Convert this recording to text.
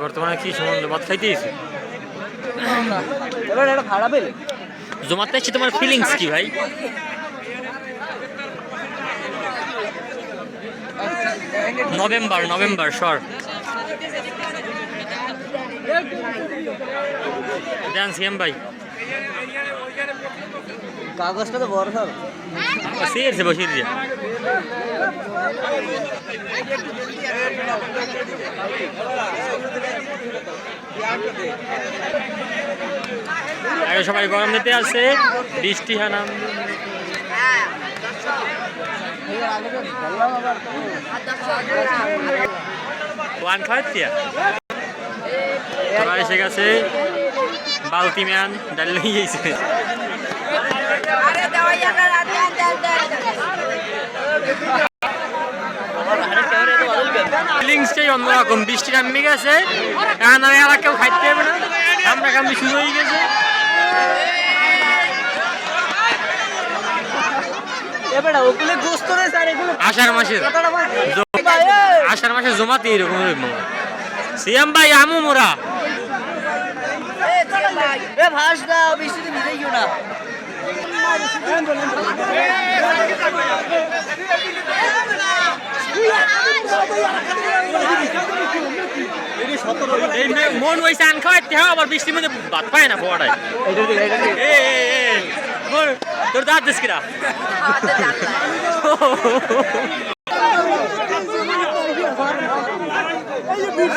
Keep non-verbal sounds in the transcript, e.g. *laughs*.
বর্তমানে কি সময় জমাত খাইতেছি এবার এটা ভাড়া পেলে। জমাত তোমার ফিলিংস কি ভাই? নভেম্বর নভেম্বর সর দেন সিএম ভাই। কাগজটা তো বড় সব। সিয়েছে বসিয়ে দিয়ে আগে সবাই গরম দিতে আসে বৃষ্টি হানাম ওয়ান ফাইভ এসে গেছে। বালতি ম্যান ডাল নিয়ে গেছে ফিলিংসটাই অন্যরকম বৃষ্টি নামে গেছে। এখন আমি আর কেউ খাইতে না। আমরা কামড়ি শুরু হয়ে গেছে। আষাঢ় মাসের! আষাঢ় মাসের জমাতে এরকম সিয়াম ভাই আমু মোরা। এ ভাস দাও বৃষ্টিতে ভিজে গিও না। মন ওই চান খাওয়াইতে হয় হ্যাঁ, আবার বৃষ্টির মধ্যে ভাত পায় না তোর দাঁত দিস *laughs*